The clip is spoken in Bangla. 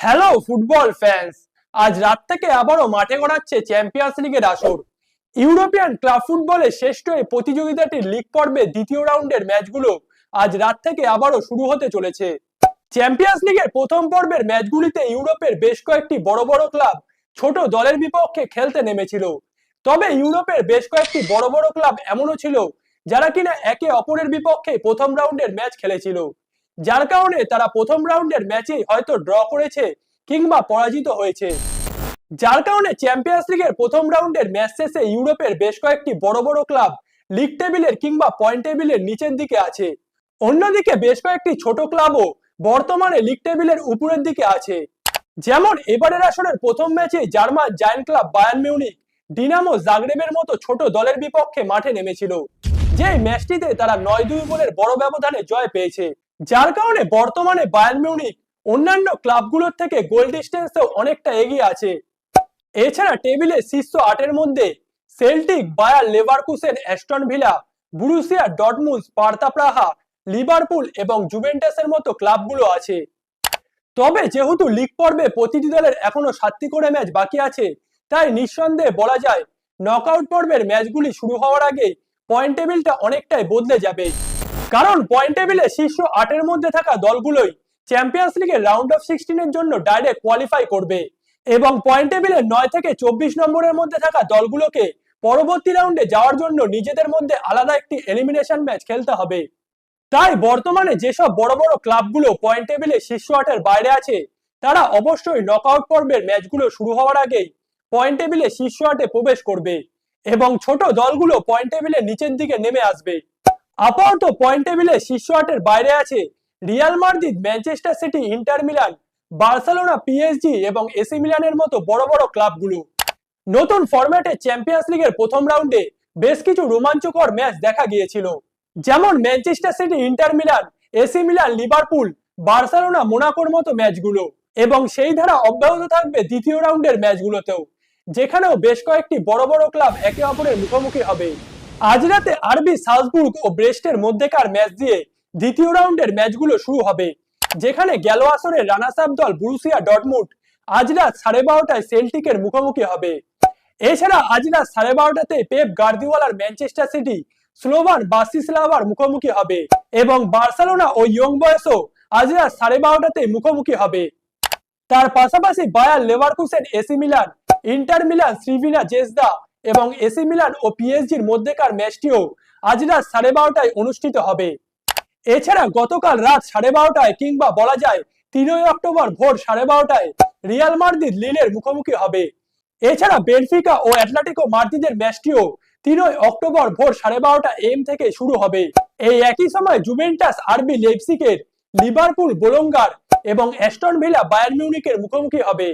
হ্যালো ফুটবল ফ্যান্স আজ রাত থেকে আবারও মাঠে গড়াচ্ছে চ্যাম্পিয়ন্স লিগের আসর। ইউরোপিয়ান ক্লাব ফুটবলের শ্রেষ্ঠ এই প্রতিযোগিতাটির লিগ পর্বে দ্বিতীয় রাউন্ডের ম্যাচগুলো আজ রাত থেকে আবারও শুরু হতে চলেছে। চ্যাম্পিয়ন্স লিগের প্রথম পর্বের ম্যাচগুলিতে ইউরোপের বেশ কয়েকটি বড় বড় ক্লাব ছোট দলের বিপক্ষে খেলতে নেমেছিল। তবে ইউরোপের বেশ কয়েকটি বড় বড় ক্লাব এমনও ছিল যারা কিনা একে অপরের বিপক্ষে প্রথম রাউন্ডের ম্যাচ খেলেছিল। যার কারণে তারা প্রথম রাউন্ডের ম্যাচে হয়তো ড্র করেছে কিংবা পরাজিত হয়েছে। যার কারণে চ্যাম্পিয়ন্স লিগের প্রথম রাউন্ডের ম্যাচ শেষে ইউরোপের বেশ কয়েকটি বড় বড় ক্লাব লিগ টেবিলের কিংবা পয়েন্ট টেবিলের নিচের দিকে আছে। অন্যদিকে বেশ কয়েকটি ছোট ক্লাবও বর্তমানে লিগ টেবিলের উপরের দিকে আছে। যেমন এবারের আসরের প্রথম ম্যাচে German giant club Bayern Munich Dinamo জাগরেবের মতো ছোট দলের বিপক্ষে মাঠে নেমেছিল যে ম্যাচটিতে তারা নয় দুই গোলের বড় ব্যবধানে জয় পেয়েছে। যার কারণে বর্তমানে বায়ান মিউনিক অন্যান্য ক্লাবগুলোর থেকে গোল ডিস্টেন্সেও অনেকটা এগিয়ে আছে। এছাড়া টেবিলে শীর্ষ আটের মধ্যে Celtic Bayer Leverkusen Aston Villa Borussia ডটমুন্স Sparta Praha Liverpool এবং জুভেন্টাসের মতো ক্লাবগুলো আছে। তবে যেহেতু লিগ পর্বে প্রতিটি দলের এখনও সাতটি করে ম্যাচ বাকি আছে, তাই নিঃসন্দেহে বলা যায় নকআউট পর্বের ম্যাচগুলি শুরু হওয়ার আগে পয়েন্ট টেবিলটা অনেকটাই বদলে যাবে। কারণ পয়েন্ট টেবিলে শীর্ষ আটের মধ্যে থাকা দলগুলোই চ্যাম্পিয়ন্স লিগের রাউন্ড অফ সিক্সটিনের জন্য ডাইরেক্ট কোয়ালিফাই করবে। এবং পয়েন্ট টেবিলে নয় থেকে চব্বিশ নম্বরের মধ্যে থাকা দলগুলোকে পরবর্তী রাউন্ডে যাওয়ার জন্য নিজেদের মধ্যে আলাদা একটি এলিমিনেশন ম্যাচ খেলতে হবে। তাই বর্তমানে যেসব বড় বড় ক্লাবগুলো পয়েন্ট টেবিলে শীর্ষ আটের বাইরে আছে, তারা অবশ্যই নকআউট পর্বের ম্যাচগুলো শুরু হওয়ার আগেই পয়েন্ট টেবিলে শীর্ষ আটে প্রবেশ করবে এবং ছোট দলগুলো পয়েন্ট টেবিলের নিচের দিকে নেমে আসবে। আপাতত পয়েন্ট টেবিলে শীর্ষ আটের বাইরে আছে Real Madrid Manchester City Inter Milan Barcelona PSG এবং এসি মিলানের মতো বড় বড় ক্লাবগুলো নতুন ফরম্যাটে চ্যাম্পিয়ন্স লিগের প্রথম রাউন্ডে বেশ কিছু রোমাঞ্চকর ম্যাচ দেখা গিয়েছিল। যেমন Manchester City Inter Milan AC Milan Liverpool Barcelona মোনাকোর মতো ম্যাচগুলো এবং সেই ধারা অব্যাহত থাকবে দ্বিতীয় রাউন্ডের ম্যাচগুলোতেও যেখানেও বেশ কয়েকটি বড় বড় ক্লাব একে অপরের মুখোমুখি হবে। আজ রাতে আরবি সালসবুর্গ ও ব্রেস্টের মধ্যেকার ম্যাচ দিয়ে দ্বিতীয় রাউন্ডের ম্যাচগুলো শুরু হবে, যেখানে গেল আসরের রানার্স আপ দল বুরুসিয়া ডটমুট আজ রাত সাড়ে বারোটায় সেল্টিকের মুখোমুখি হবে। এছাড়া আজ রাত সাড়ে বারোটাতে পেপ গার্দিওয়ালার ম্যানচেস্টার সিটি স্লোভান বাসিসলাভার মুখোমুখি হবে এবং বার্সেলোনা ও ইয়ং বয়সও আজ রাত সাড়ে বারোটাতে মুখোমুখি হবে। তার পাশাপাশি Bayer Leverkusen, AC Milan, Inter Milan, শ্রীভিনা, জেসদা এবং এসি মিলান ও পিএসজির মধ্যেকার ম্যাচটিও আজ রাত সাড়ে বারোটায় অনুষ্ঠিত হবে। এছাড়া গতকাল রাত সাড়ে বারোটায় কিংবা বলা যায় তিনই অক্টোবর ভোর সাড়ে বারোটায় রিয়াল মার্দিদ লিলের মুখোমুখি হবে। এছাড়া বেনফিকা ও অ্যাটলেটিকো মার্দিদের ম্যাচটিও তিনই অক্টোবর ভোর সাড়ে বারোটা এম থেকে শুরু হবে। এই একই সময় জুভেন্টাস আরবি লেপসিকের লিভারপুল বোলঙ্গার এবং অ্যাস্টন ভিলা বায়ার মিউনিকের মুখোমুখি হবে।